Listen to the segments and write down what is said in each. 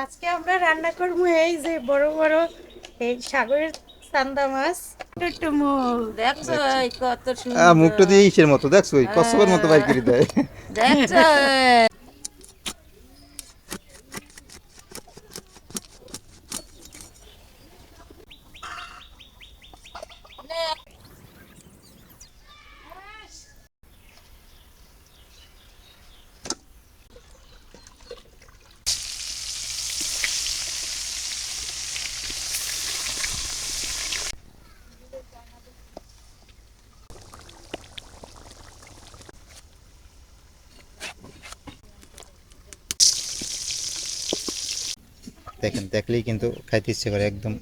আজকে আমরা রান্না করব এই যে বড় বড় এই সাগরের চান্দা মাছ। একটু মুখ। দেখছ কত সুন্দর। মুখটা দিয়ে ইসের মতো দেখছ? ওই কচ্ছপের মতো বাইর করে দেয়। দেখছ দেখেন দেখলেই কিন্তু খাইতে ইচ্ছে করে একদম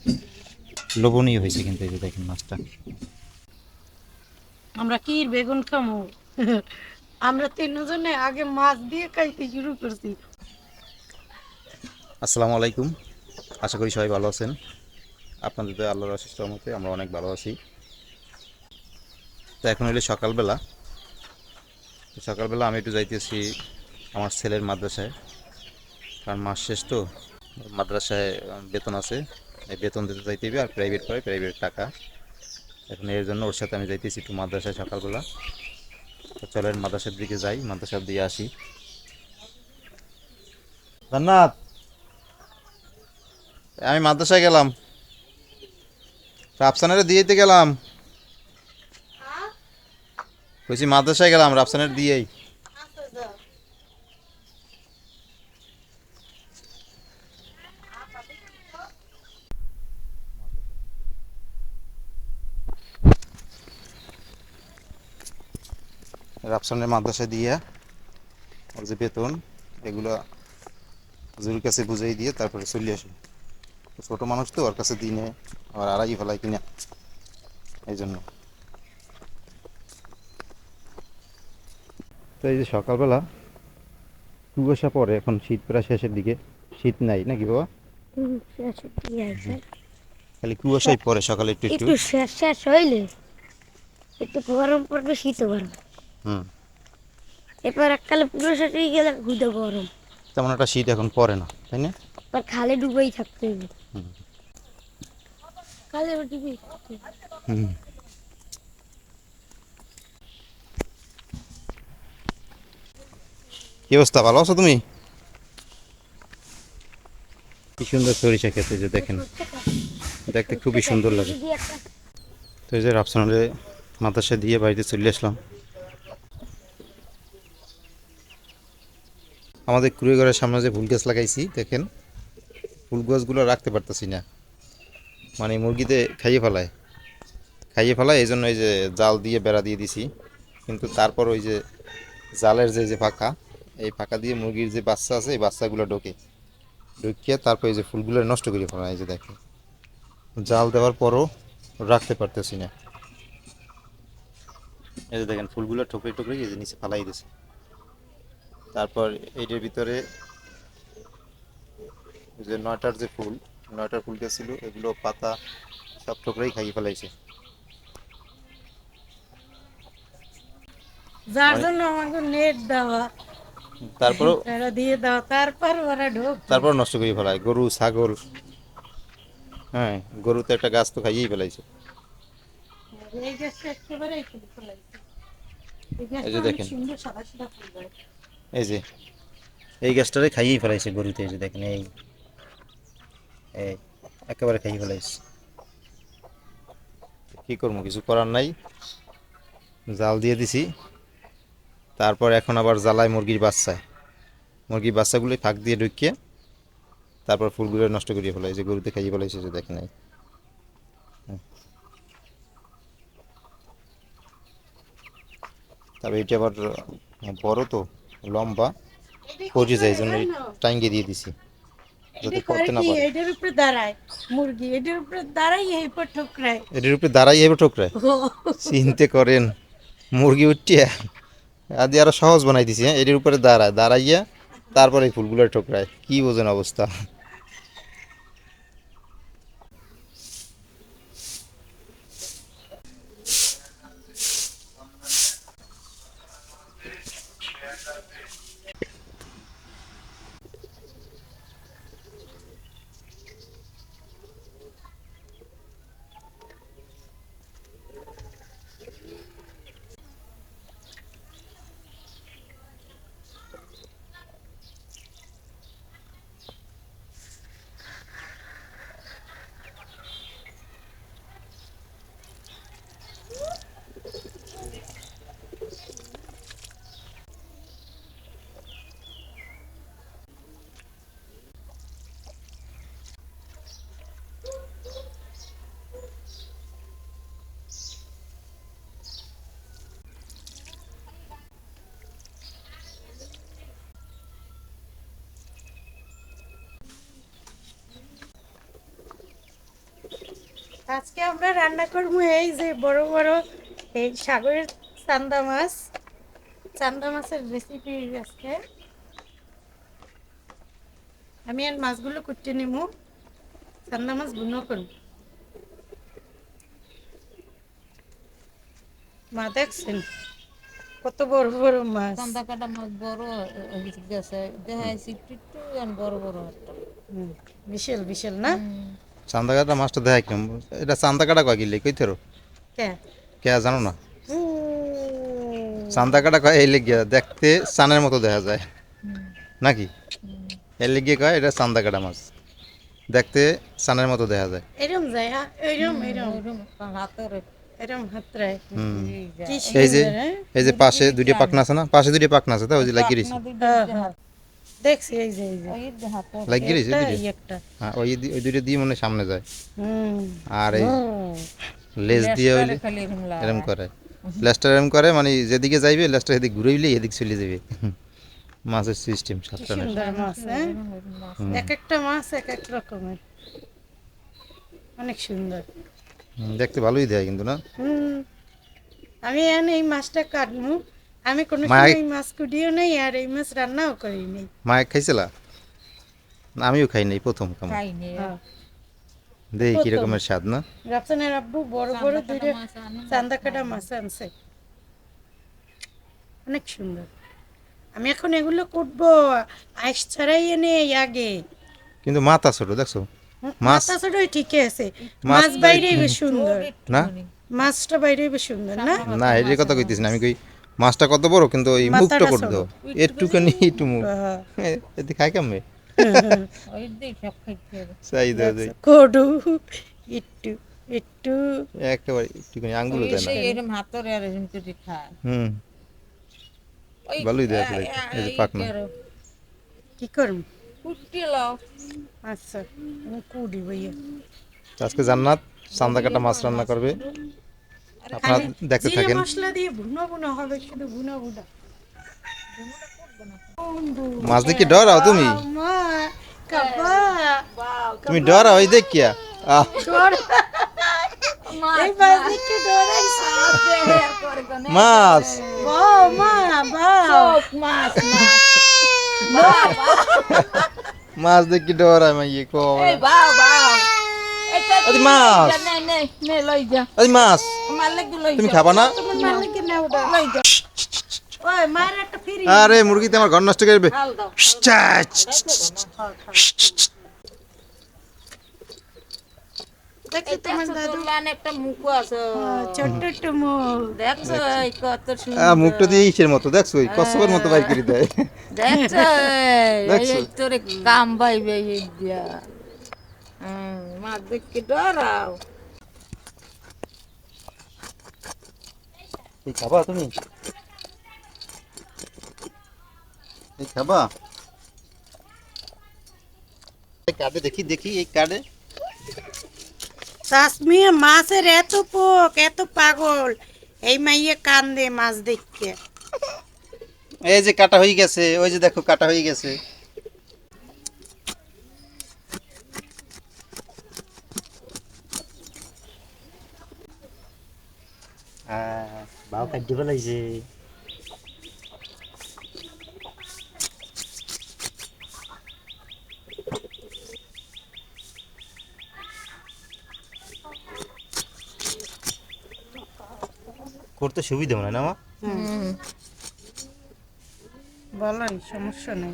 লোভনীয় হয়েছে কিন্তু এই যে দেখেন মাছটা। আমরা কি বেগুন খামো? আমরা তিনজনে আগে মাছ দিয়ে খাইতে শুরু করছি। আসসালামু আলাইকুম। আশা করি সবাই ভালো আছেন। আপনাদের তো আল্লাহর আশিস রহমতে আমরা অনেক ভালো আছি। তো এখন হইলে সকালবেলা। সকালবেলা আমি একটু যাইতেছি আমার ছেলের মাদ্রাসায়। কারণ মাস শেষ তো। মাদ্রাসায় বেতন আছে। এই বেতন দিতে যাইতে হবে আর প্রাইভেট করে প্রাইভেট টাকা। এখন এর জন্য ওর সাথে আমি যাইতেছি একটু মাদ্রাসায় সকালবেলা। তো চলেন মাদ্রাসার দিকে যাই মাদ্রাসার দিয়ে আসি। জান্নাত! আমি মাদ্রাসায় গেলাম। রাফসানের দিয়েতে গেলাম। বলছি মাদ্রাসায় গেলাম রাফসানের দিয়েই। রাফসানের মাদ্রাসায় দিয়ে ওর যে বেতন এগুলো হুজুরের কাছে বুঝিয়ে দিয়ে তারপরে চলে আসি। তো ছোট মানুষ তো ওর কাছে দিনে আবার আড়াই ফেলাই কিনা এই জন্য। তো এই যে সকালবেলা কুয়াশা পরে এখন শীত প্রায় শেষের দিকে। শীত নাই নাকি বাবা? খালি কুয়াশাই পড়ে সকালে একটু একটু। একটু শেষ শেষ হইলে একটু গরম পড়বে শীত গরম। হুম এরপর এককালে পুরো হয়ে গেলে ঘুদে গরম। তেমন একটা শীত এখন পড়ে না তাই না? এবার খালে ডুবেই থাকতে হবে। হুম। খালে ডুবেই থাকতে হুম। কি অবস্থা ভালো আছো তুমি? কি সুন্দর সরিষা খেতে যে দেখেন। দেখতে খুবই সুন্দর লাগে। তো এই যে রাফসানারে মাদ্রাসা দিয়ে বাড়িতে চলে আসলাম। আমাদের কুড়ে ঘরের সামনে যে ফুল গাছ লাগাইছি, দেখেন, ফুল গাছগুলো রাখতে পারতেছি না। মানে মুরগিতে খাইয়ে ফেলায়। খাইয়ে ফেলায় এই জন্য এই যে জাল দিয়ে বেড়া দিয়ে দিছি। কিন্তু তারপর ওই যে জালের যে যে ফাঁকা, এই ফাঁকা দিয়ে মুরগির যে বাচ্চা আছে, এই বাচ্চাগুলো ঢোকে। ঢুকিয়ে তারপর এই যে ফুলগুলো নষ্ট করে ফেলায়, এই যে দেখেন। জাল দেওয়ার পরও রাখতে পারতেছি না। এই যে দেখেন, ফুলগুলো ঠোকরে ঠোকরে এই যে নিচে ফালাই দিছে। তারপর এইটার ভিতরে যে নয়টার যে ফুল নয়টার ফুল ছিল এগুলো পাতা সব ঠোকরেই খাইয়ে ফেলাইছে। যার জন্য আমাকে নেট দেওয়া তারপরও তারা দিয়ে দেওয়া তারপর ওরা ঢোক। তারপর নষ্ট করে ফেলায় গরু ছাগল হ্যাঁ গরু তো একটা গাছ তো খাইয়েই ফেলাইছে। এই গাছটা একেবারেই ফুল এই যে দেখেন। সুন্দর সাদা সাদা ফুল এই যে, এই গাছটারে খাইয়েই ফেলাইছে গরুতে, এই যে দেখেন, এই এই, একেবারে খাইয়ে ফেলাইছে। কি করব, কিছু করার নাই। জাল দিয়ে দিছি। তারপর এখন আবার জ্বালায় মুরগির বাচ্চায় মুরগির বাচ্চাগুলোই ফাঁক দিয়ে ঢুকিয়ে তারপর ফুলগুলো নষ্ট করিয়ে ফেলাই যে গরুতে খাইয়ে ফেলাইছে যে দেখেন, এই। তবে এটা আবার বড় তো। লম্বা পচে যায় জন্য টাইঙ্গে দিয়ে দিছি যাতে পড়তে না পারে। এটার উপরে দাঁড়ায় মুরগি এটার উপরে দাঁড়াই এই পর ঠোকরায়। এটার উপরে দাঁড়াই এই ঠোকরায়। চিনতে করেন মুরগি উঠিয়া আদি আরও সহজ বানাই দিছি হ্যাঁ? এটার উপরে দাঁড়ায় দাঁড়াইয়া তারপরে এই ফুলগুলো ঠোকরায় কি বোঝেন অবস্থা। আজকে আমরা রান্না করব এই যে বড় বড় এই সাগরের চান্দা মাছ। চান্দা মাছের রেসিপি আজকে। আমি আর মাছগুলো কুটে নিব চান্দা মাছ বুনো করব। মা দেখছেন? কত বড় বড় মাছ। চান্দা কাটা মাছ বড় গেছে দেখাইছি একটু বড় বড় বিশাল বিশাল না? চান্দা কাটা মাছটা দেখা কিরম এটা চান্দা কাটা কয় গিলে কই থেরো? কে? কে জানো না? চান্দা কাটা কয় এই লেগে দেখতে চানের মতো দেখা যায়। নাকি? এর লেগে কয় এটা চান্দা কাটা মাছ। দেখতে চানের মতো দেখা যায়। এরম যায় হ্যাঁ এই যে হ্যাঁ? এই যে পাশে দুইটা পাকনা আছে না? পাশে দুইটা পাকনা আছে তো ওই যে লাগিয়ে। দেখছি এই যে এই যে। ওই যে হাতে লাগিয়ে দিয়েছি একটা, এই একটা। হ্যাঁ ওই ওই দুইটা দিয়ে মনে সামনে যায়। হুম। আর এই লেজ দিয়ে হইলে এরম করে। এরম করে মানে যেদিকে যাইবে লেস্টার এদিকে ঘুরে হইলে এদিক চলে যাবে। মাছের সিস্টেম সাতটা মাছ হ্যাঁ? এক একটা মাছ এক এক রকমের। অনেক সুন্দর। দেখতে ভালোই দেয় কিন্তু না? হুম। আমি এখানে এই মাছটা কাটবো। আমি কোনো সময় মাছ কুটিও নাই আর এই মাছ রান্নাও করি নাই। মায়ের খাইছিলা? না আমিও খাই নাই প্রথম খাম। খাইনি হ্যাঁ। দেখি প্রথম। কিরকমের স্বাদ না? রাফসানের আব্বু বড় বড় দুইটা চান্দা কাটা মাছ আনছে। অনেক সুন্দর। আমি এখন এগুলো কুটবো আইস ছাড়াই এনে আগে। কিন্তু মাথা ছোট দেখছ? মাছ- মাছ ছোটই ঠিকই আছে। মাছ বাইরেই বেশ সুন্দর। না? মাছটা বাইরে বেশ সুন্দর না? না এটার কথা কইতেছি না আমি কই মাছটা কত বড়? কিন্তু ওই মুখটা করে। দাও একটুখানি একটু মুখ। হ্যাঁ। এতে খাই হবে। চাই দেওয়া যায় কডু একটু একটু। একেবারে একটুখানি আঙ্গুলও দেয় না। এই এরকম হাতের আর এরকম করে খায়। হুম। ওই ভালোই দেয় আসলে এই যে পাকনা কি করব? কুটি লাও। আচ্ছা আমি কুড়ি ভাইয়া আজকে জান্নাত চান্দা কাটা মাছ রান্না করবে। আপনারা দেখতে থাকেন। মশলা দিয়ে ভুনো ভুনো হবে শুধু ভুনো ভুনো। মাছ দেখি ডরাও তুমি। তুমি ডরাও এই দেখ কিয়া আহ মাছ। মাছ দেখি ডরায় মাইয়ে কো আরে মাছ। নে নে নে লই যা। আরে মাছ। আমার তুমি খাবা না? তোমার মালিকে নাও দাও লই যা। ওই মার একটা ফিরি আরে মুরগিতে আমার ঘর নষ্ট করবে। মুখটা দিয়ে ইসের মতো দেখছ? ওই মতো বাইর করে দেয়। দেখছ দেখছ? তোরে কাম দিয়া। হুম মা দেখকে ডরাও এই খাবা তুমি? এই খাবা? এই কার্ডে দেখি দেখি এই কার্ডে। শাসমিয়া মাছের এত পোক এত পাগল। এই মাইয়ে কান্দে মাছ দেখতে। এই যে কাটা হয়ে গেছে ওই যে দেখো কাটা হয়ে গেছে। বাও কাটি পেলাইছে করতে সুবিধা মনে হয় না মা? বলেন সমস্যা নেই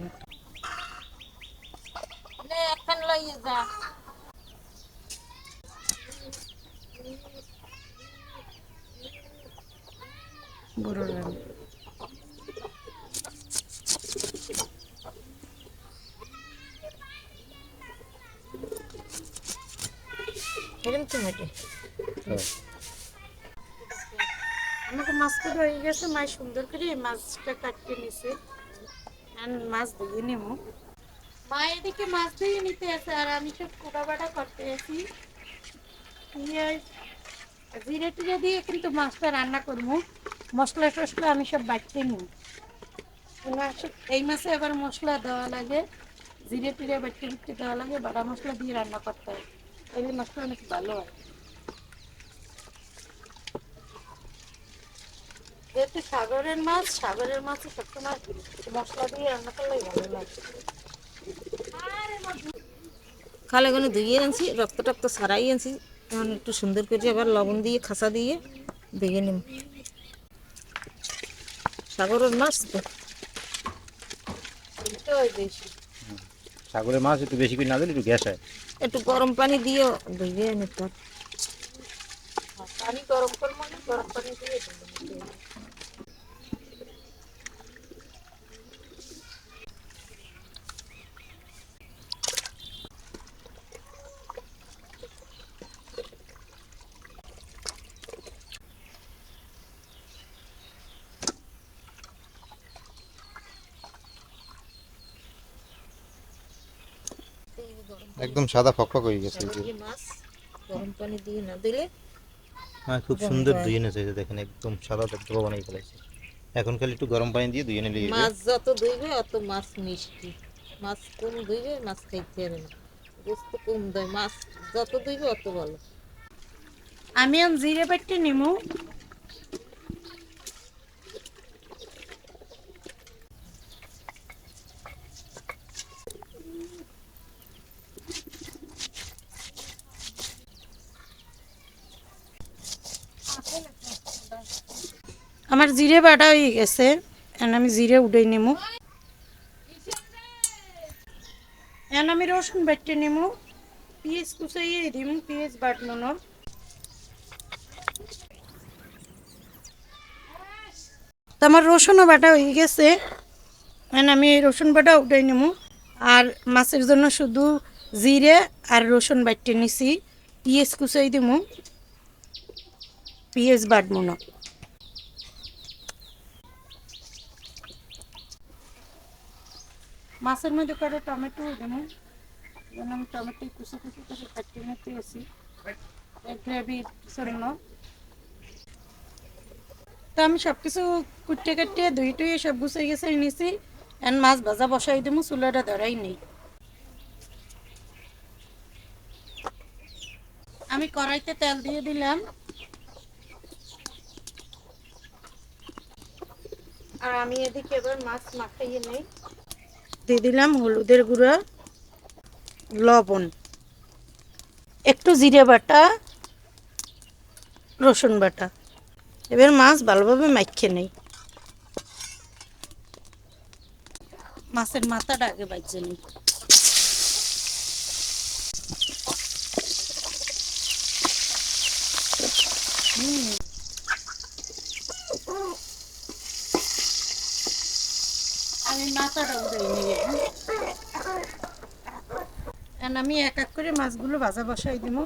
নে এখন লই যা বুড়ো রানী। এরকম টমেটো আমাকে মাছ কাটা মাছ, সুন্দর করে মাছটা কাটতে নিছে। মাছ দিয়ে নেব। মা এদিকে মাছ দিয়ে নিতে আছে, আর আমি সব কোটা করতে আছি। জিরে টিরে দিয়ে কিন্তু মাছটা রান্না করব, মশলা টসলা আমি সব বাটতে নিব। এই মাছে আবার মশলা দেওয়া লাগে, জিরে টিরে বাটতে বুটতে দেওয়া লাগে, বাটা মশলা দিয়ে রান্না করতে হয়। এই মাছটা অনেক ভালো হয়। যেহেতু সাগরের মাছ সাগরের মাছ সবসময় মশলা দিয়ে রান্না করলেই ভালো লাগে। খালে গনে ধুয়ে আনছি রক্ত টক্ত সারাই আনছি। এখন একটু সুন্দর করে আবার লবণ দিয়ে খাসা দিয়ে ধুয়ে নিম সাগরের মাছ তো। সাগরের মাছ একটু বেশি করে না দিলে একটু গ্যাস হয়। একটু গরম পানি দিয়ে ধুয়ে নিতে হবে। আর পানি গরম করব না গরম পানি দিয়ে দেবো একদম সাদা ফকফক হয়ে গেছে এই যে। মাছ গরম পানি দিয়ে না দিলে হ্যাঁ খুব সুন্দর ধুয়ে নিয়েছে দেখেন একদম সাদা ধবধবা বানিয়ে ফেলেছে। এখন খালি একটু গরম পানি দিয়ে ধুয়ে নিলে মাছ যত ধুইবে অত মাছ মিষ্টি। মাছ কম ধুইবে মাছ খাইতে হবে না। গোস্ত কম দেয় মাছ যত ধুইবে অত ভালো। আমি জিরে বাটতে নিমু। আমার জিরে বাটা হয়ে গেছে, এখন আমি জিরে উঠাই নেব। এখন আমি রসুন বাটতে নেব। পেঁয়াজ কুচাইয়ে দিম পেঁয়াজ বাটনোর। তো আমার রসুনও বাটা হয়ে গেছে, এখন আমি এই রসুন বাটা উঠাই নেব। আর মাছের জন্য শুধু জিরে আর রসুন বাটতে নিছি, পেঁয়াজ কুচাই দিব, পেঁয়াজ বাটবো মাছের মধ্যে করে টমেটো যেন আমি টমেটো কুচি কুচি করে কাটিয়ে নিতে আসি গ্রেভির জন্য। তো আমি সব কিছু কুটে কাটিয়ে ধুই টুয়ে সব গুছিয়ে গেছে নিছি। এন মাছ ভাজা বসাই দেবো চুলাটা ধরাই নেই। আমি কড়াইতে তেল দিয়ে দিলাম। আর আমি এদিকে এবার মাছ মাখাইয়ে নেই। দিয়ে দিলাম হলুদের গুঁড়া, লবণ, একটু জিরে বাটা, রসুন বাটা। এবার মাছ ভালোভাবে মাখিয়ে নেই। মাছের মাথাটা আগে বাজছে নেই আমি মাথাটা উঠাই নিয়ে এখন আমি এক এক করে মাছগুলো ভাজা বসাই দিব।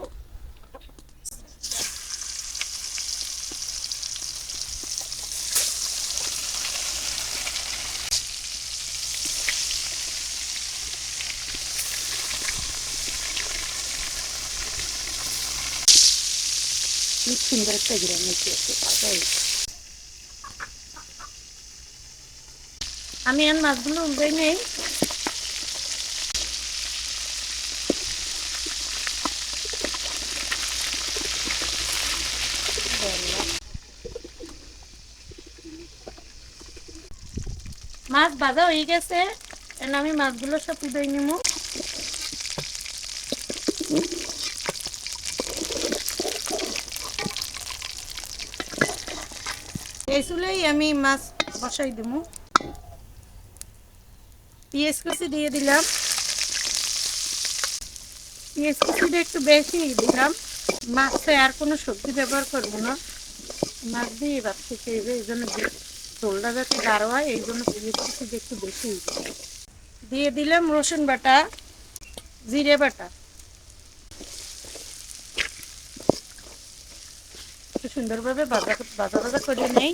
খুব সুন্দর একটা গ্রাম আছে আমি আর মাছগুলো উল্টাই নেই। মাছ ভাজা হয়ে গেছে। এখন আমি মাছগুলো সব উদয় নিব। এই চুলেই আমি মাছ বসাই দেবো। পেঁয়াজ কুচি দিয়ে দিলাম। পেঁয়াজ কুচিটা একটু বেশি দিলাম। মাছে আর কোনো সবজি ব্যবহার করব না। মাছ দিয়ে ভাবছি খেয়ে এই জন্য ঝোলটা যাতে গাঢ় হয়, এই জন্য কুচিটা একটু বেশি দিয়ে দিলাম রসুন বাটা, জিরে বাটা। সুন্দরভাবে বাজা বাজা করে নেই।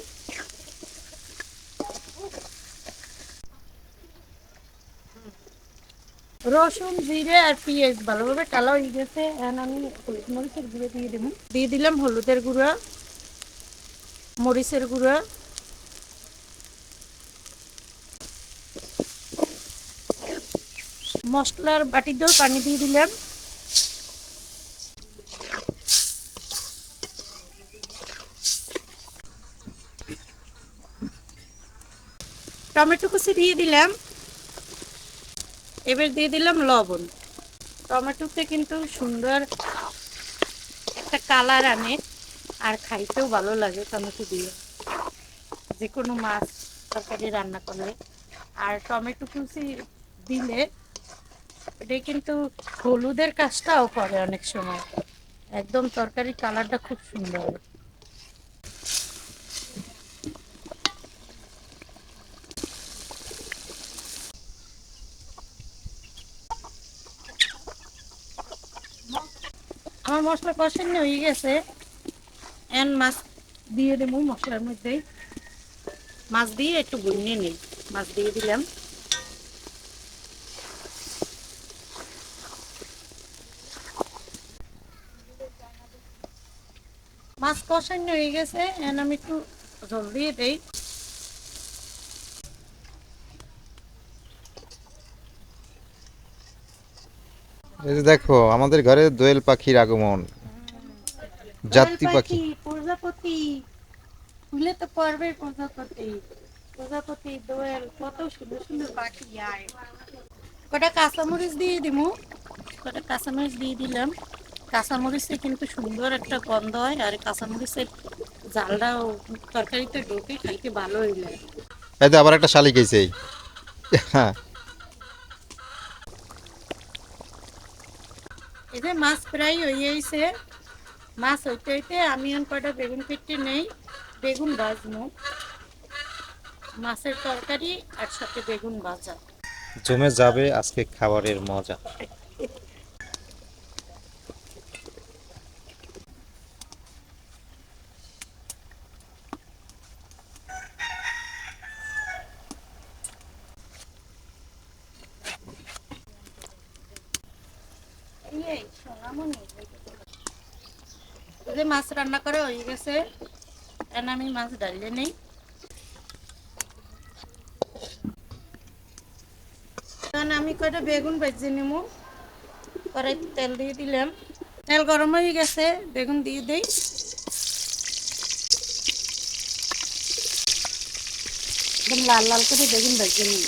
রসুন, জিরে আর পেঁয়াজ ভালোভাবে কালো হয়ে গেছে। এখন আমি হলুদ মরিচের গুঁড়ো দিয়ে দেবো দিয়ে দিলাম হলুদের গুঁড়া, মরিচের গুঁড়া। মশলার দল পানি দিয়ে দিলাম। টমেটো কুচি দিয়ে দিলাম। এবার দিয়ে দিলাম লবণ। টমেটোতে কিন্তু সুন্দর একটা কালার আনে আর খাইতেও ভালো লাগে টমেটো দিয়ে। যে কোনো মাছ তরকারি রান্না করলে। আর টমেটো কুচি দিলে এটা কিন্তু হলুদের কাজটাও করে অনেক সময়। একদম তরকারি কালারটা খুব সুন্দর। আমার মশলা কষানো হয়ে গেছে। এন মাছ দিয়ে দেবো মশলার মধ্যে মাছ দিয়ে একটু গুনিয়ে নিই। মাছ দিয়ে দিলাম। মাছ কষানো হয়ে গেছে এন আমি একটু জল দিয়ে দেই। এই যে দেখো আমাদের ঘরে দোয়েল পাখির আগমন। জাতি পাখি। প্রজাপতি। ফুলে তো পড়বে প্রজাপতি। প্রজাপতি দোয়েল কত সুন্দর সুন্দর পাখি আয়। কটা কাঁচামরিচ দিয়ে দিব কটা কাঁচামরিচ দিয়ে দিলাম। কাঁচামরিচে কিন্তু সুন্দর একটা গন্ধ হয় আর কাঁচামরিচের জালটাও তরকারিতে ঢোকে খাইতে ভালো হইলে এই তো আবার একটা শালিক হয়েছে এই হ্যাঁ। এই যে মাছ প্রায় হয়ে গেছে। মাছ হইতে হইতে আমি এখন কটা বেগুন কেটে নেই বেগুন ভাজবো। মাছের তরকারি আর সাথে বেগুন ভাজা। জমে যাবে আজকে খাবারের মজা এই এই, সোনামণি, এই যে মাছ রান্না করা হয়ে গেছে এখন আমি মাছ ডালিয়ে নেই। আমি কয়টা বেগুন ভেজে নিব কড়াইতে তেল দিয়ে দিলাম। তেল গরম হয়ে গেছে, বেগুন দিয়ে দেই। লাল লাল করে বেগুন ভেজে নিই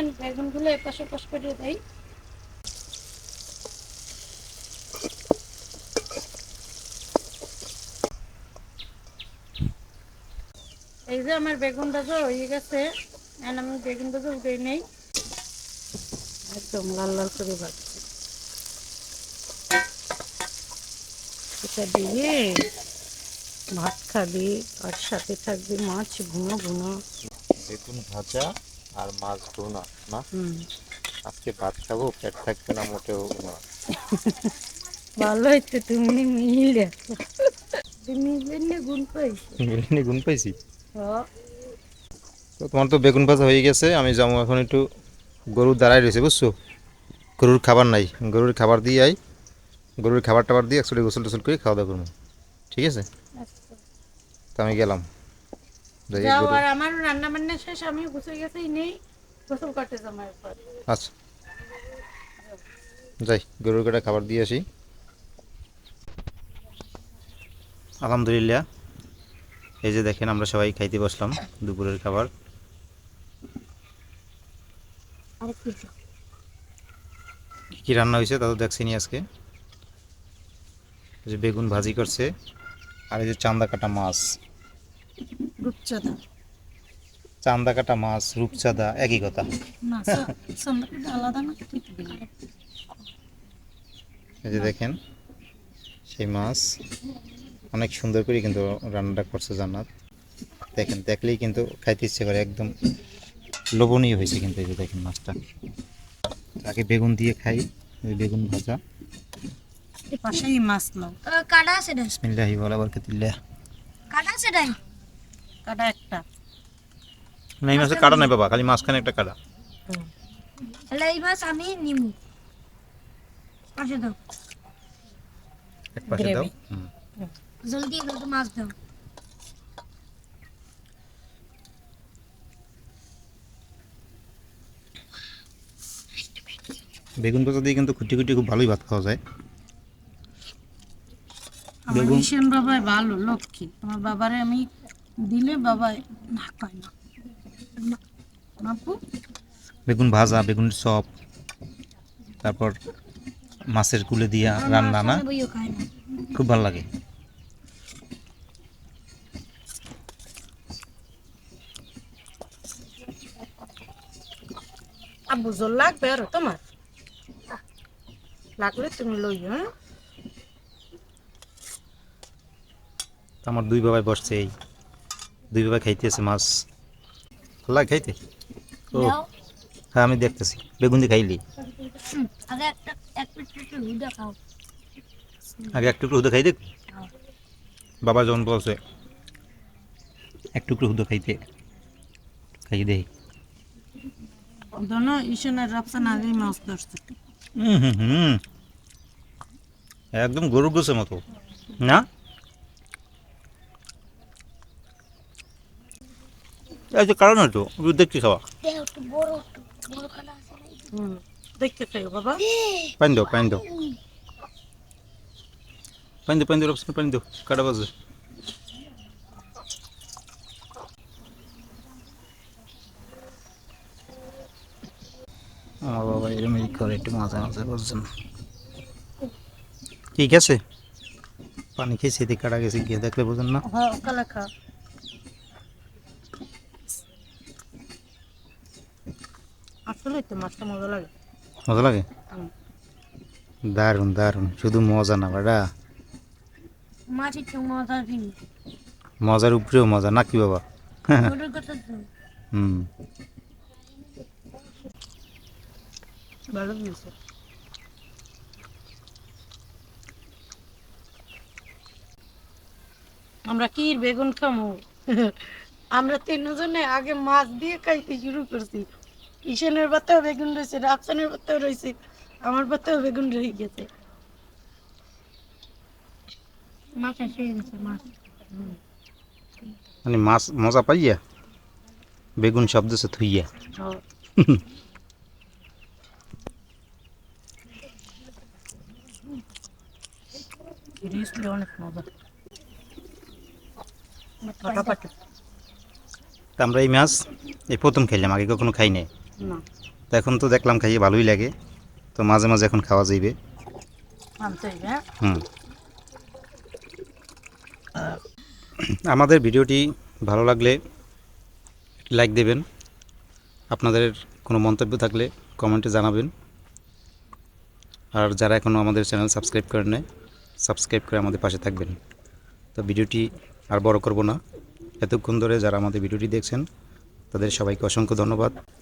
আমি বেগুনগুলো এপাশ ওপাশ করে দেই। এই যে আমার বেগুন ভাজা হয়ে গেছে এখন আমি বেগুন ভাজা উঠে নেই। একদম লাল লাল করে ভাজছি। এটা দিয়ে ভাত খাবি আর সাথে থাকবে মাছ ঘুনো ঘুনো। বেগুন ভাজা আর মাছ ভুনা না হুম। আজকে ভাত খাব পেট থাকবে না মোটেও। না ভালো হইতো তুমি মিলে। তুমি গুণ পাইছো মিলিনি গুণ পাইছি হ্যাঁ। তো তোমার তো বেগুন ভাজা হয়ে গেছে আমি যাব এখন একটু গরুর দাঁড়ায় রয়েছে বুঝছ? গরুর খাবার নাই। গরুর খাবার দিয়ে আই গরুর খাবার টাবার দিয়ে একসাথে গোসল টোসল করে খাওয়া দাওয়া করব। ঠিক আছে? আচ্ছা। তো আমি গেলাম। যাও আর আমার রান্না বান্না শেষ আমি গুছিয়ে গেছি নেই গোসল করতে যাব এরপর। আচ্ছা। যাই গরুর কাটা খাবার দিয়ে আসি। আলহামদুলিল্লাহ। এই যে দেখেন আমরা সবাই খাইতে বসলাম দুপুরের খাবার। আরেক কিছু কী কী রান্না হয়েছে তা তো দেখছিনি আজকে। যে বেগুন ভাজি করছে আর এই যে চান্দা কাটা মাছ। রূপচাঁদা। চান্দা কাটা মাছ রূপচাঁদা একই কথা। না আলাদা না এই যে দেখেন সেই মাছ। অনেক সুন্দর করে কিন্তু রান্নাটা করছে জান্নাত। দেখেন দেখলেই কিন্তু খাইতে ইচ্ছে করে একদম লোভনীয় হয়েছে কিন্তু এই যে দেখেন মাছটা। আগে বেগুন দিয়ে খাই বেগুন ভাজা। এই পাশেই মাছ নাও কাটা আছে বিসমিল্লাহি ওয়ালা বারাকাতুল্লাহ। কাটা আছে কাটা একটা। না এই মাছে কাটা নাই বাবা খালি মাঝখানে একটা কাটা। তাহলে এই মাছ আমি নিমু। পাশে দাও। এক পাশে দাও। জলদি একটু মাছ দাও। বেগুন ভাজা দিয়ে কিন্তু খুঁটি খুঁটি খুব ভালোই ভাত খাওয়া যায়। আমার ভীষণ বাবাই ভালো লক্ষ্মী। আমার বাবারে আমি দিলে বাবাই না কয় না। আপু বেগুন ভাজা বেগুন চপ তারপর মাছের কুলে দিয়া রান্না না? খায় খুব ভালো লাগে। আব্বু জোর লাগবে আর তোমার? লাগলে তুমি লই হ্যাঁ? আমার দুই বাবাই বসছে এই। দুই খাইতেছে মাছ। ভালো লাগে খাইতে? ও। হ্যাঁ আমি দেখতেছি। বেগুন দিয়ে খাইলি? আগে এক টুকরো হুদো খাই দেখ বাবা যখন বলছে এক টুকরো হুদো খাইতে খাই দেই দোনো ঈশানের রাফসান আগেই মাছ ধরছে। হুম হুম হুম। একদম গরু গোছের মতো। না? এই যে কারণ হয়তো দেখছি খাওয়া দেও একটু বড় একটু বড় খানা আছে না হুম দেখতে খাই বাবা পানি দাও পানি দাও পানি দাও পানি দাও রবসান পানি দাও কাটা বাজে আমার বাবা এরমই করে একটু মাঝে মাঝে বুঝছেন ঠিক আছে পানি খেয়ে সেদিকে কাটা গেছে গিয়ে দেখলে বুঝেন না হ্যাঁ কালা খা তো মাছটা মজা লাগে। মজা লাগে? দারুণ দারুণ। শুধু মজা না বাড়া মাছের চেয়ে মজা জিনিস। মজার উপরেও মজা নাকি বাবা? হুম। ভালো দিয়েছে আমরা কি বেগুন খামো? আমরা তিনজনে আগে মাছ দিয়ে খাইতে শুরু করছি। ঈশানের বাতেও বেগুন রয়েছে রাফসানের বাতেও রয়েছে আমার বাতেও বেগুন রয়ে গেছে। মানে মাছ মজা পাইয়া? বেগুন শব্দ সে থুইয়া। হ্যাঁ। আমরা এই মাছ এই প্রথম খাইলাম আগে কখনো খাই নাই। না। তো এখন তো দেখলাম খাইয়ে ভালোই লাগে। তো মাঝে মাঝে এখন খাওয়া যাইবে। হ্যাঁ। হুম। আমাদের ভিডিওটি ভালো লাগলে লাইক দেবেন। আপনাদের কোনো মন্তব্য থাকলে কমেন্টে জানাবেন। আর যারা এখনও আমাদের চ্যানেল সাবস্ক্রাইব করেন নাই সাবস্ক্রাইব করে আমাদের পাশে থাকবেন। তো ভিডিওটি আর বড় করব না। এতক্ষণ ধরে যারা আমাদের ভিডিওটি দেখছেন তাদের সবাইকে অসংখ্য ধন্যবাদ।